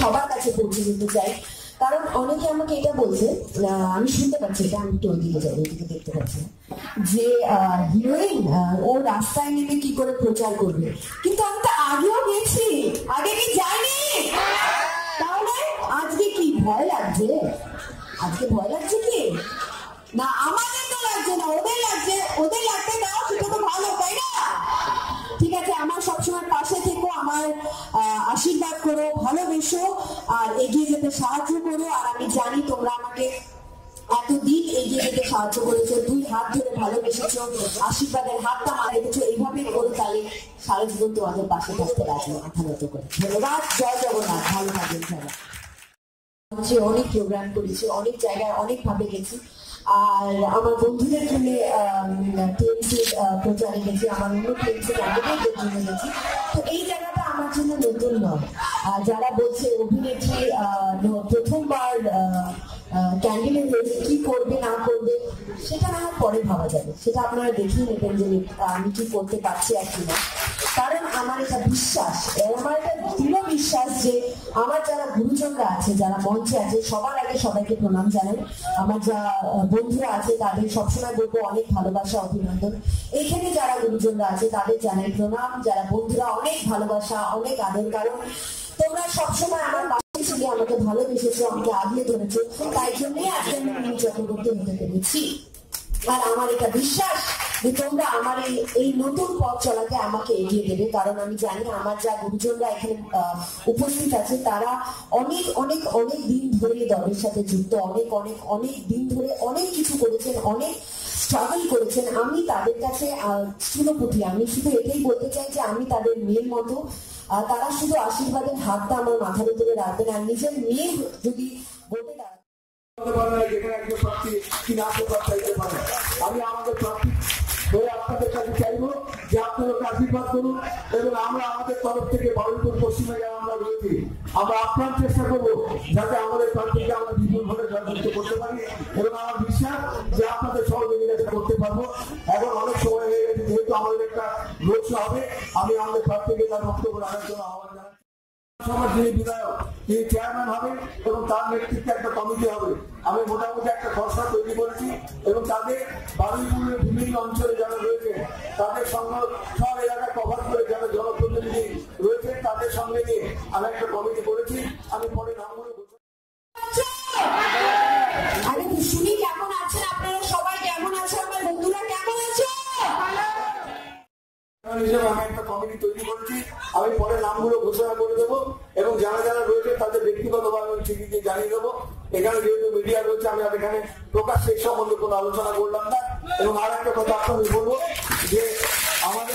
সবার কাছে পৌঁছে দিতে চাই। কারণ অনেকে আমাকে এটা বলছে আমি শুনতে পাচ্ছি, এটা আমি টোল দিকে যাই ওইদিকে দেখতে পাচ্ছি। যে হিরোইন ও রাস্তায় নেমে কি করে প্রচার করবে। কিন্তু আমি তো আগেও গেছি, আগে কি যাইনি? তাহলে আজকে কি ভয় লাগছে? আজকে ভয় লাগছে কি? না, আমাদের তো লাগছে না, ওদের লাগছে, ওদের লাগতে দাও সেটা তো ভালো, তাই না? ঠিক আছে, আমার সবসময় পাশে থেকো, আমার আশীর্বাদ করো, ভালোবেসো, আর এগিয়ে যেতে সাহায্য করো, আর আমি জানি তোমরা আমাকে এতদিন এগিয়ে যেতে সাহায্য করেছ, দুই হাত ধরে ভালোবেসেছো, আশীর্বাদের হাতটা মারা রেখেছো, এইভাবে করো তাহলে সারা জীবন তোমাদের পাশে থাকতে রাখব মাথা নত করে। ধন্যবাদ, জয় জগন্নাথ, ভালো থাকবেন সবাই। হচ্ছে অনেক প্রোগ্রাম করেছি, অনেক জায়গায় অনেক ভাবে গেছি। আর আমার বন্ধুদের জন্য প্রচারে গেছি, আমার অন্য টিএমসি ক্যান্ডিডেটদের জন্য গেছি। তো এই জায়গাটা আমার জন্য নতুন নয়। আর যারা বলছে অভিনেত্রী প্রথমবার ক্যান্ডিডেট হয়েছে কি করবে, না করবে, সেটা না পরে ভাবা যাবে। সেটা আপনারা দেখিয়ে নেবেন যে আমি কি করতে পারছি আর কি না। কারণ আমার এটা বিশ্বাস আমার এটা দৃঢ় বিশ্বাস যে আমার যারা গুরুজনরা আছে, যারা মঞ্চে আছে, সবার আগে সবাইকে প্রণাম জানাই। আমার যা বন্ধুরা আছে, তাদের সবসময় বলব অনেক ভালোবাসা, অভিনন্দন। এখানে যারা গুরুজনরা আছে, তাদের জানাই প্রণাম। যারা বন্ধুরা, অনেক ভালোবাসা, অনেক আদর। কারণ তোমরা সবসময় আমার পাশে ছিলে, আমাকে ভালোবেসেছো, আমাকে আগলে ধরেছো। তাই জন্যই আজকে আমি মিনি চক্রবর্তী হতে পেরেছি। আর আমার এটা বিশ্বাস যে তোমরা আমার এই নতুন পথ চলাকে আমাকে এগিয়ে দেবে, কারণ আমি জানি আমার যা গুরুজনরা এখানে উপস্থিত আছে, তারা অনেক অনেক অনেক দিন ধরে দলের সাথে যুক্ত, অনেক অনেক অনেক দিন ধরে অনেক কিছু করেছেন, অনেক স্ট্রাগল করেছেন। আমি তাদের কাছে স্থূলপুটি আমি শুধু এটাই বলতে চাই যে আমি তাদের মেয়ের মতো তারা শুধু আশীর্বাদের হাতটা আমার মাথার উপরে রাখবেন, আর নিজের মেয়ে যদি ভোটে দাঁড়ায় পারে যেখানে একজন প্রার্থী কি না। আমি আমাদের প্রার্থী আপনাদের কাছে চাইব যে আপনারা আশীর্বাদ করুন এবং আমরা আমাদের তরফ থেকে বারুইপুর পশ্চিমে যারা আমরা রয়েছি, আমরা আপ্রাণ চেষ্টা করব যাতে আমাদের প্রার্থীকে আমরা ভোটে জয়যুক্ত করতে পারি এবং আমার বিশ্বাস যে আপনাদের সহযোগিতা করতে পারব। এখন অনেক সময় হয়ে গেছে, যেহেতু আমাদের একটা শো হবে, আমি আমাদের প্রার্থীকে তার বক্তব্য রাখার জন্য আহ্বান জানাচ্ছি। সভার যিনি বিধায়ক তিনি চেয়ারম্যান হবেন এবং তার নেতৃত্বে একটা কমিটি হবে। আমি মোটামুটি একটা খসড়া তৈরি করেছি এবং তাদের বারুইপুরের বিভিন্ন অঞ্চলে যারা রয়েছে, তাদের সঙ্গে সব এলাকা কভার করে যারা জনপ্রতিনিধি রয়েছে, তাদের সঙ্গে নিয়ে আমি একটা কমিটি করেছি। আমি পরে কমিটি তৈরি করেছি, আমি পরে নামগুলো ঘোষণা করে দেবো এবং যারা যারা রয়েছে তাদের ব্যক্তিগতভাবে আমি চিঠিতে জানিয়ে দেবো। এখানে যেহেতু মিডিয়া রয়েছে, আমি আর এখানে প্রকাশ সেই সম্বন্ধে কোনো আলোচনা করলাম না। এবং আর একটা কথা আপনাদের বলব যে আমাদের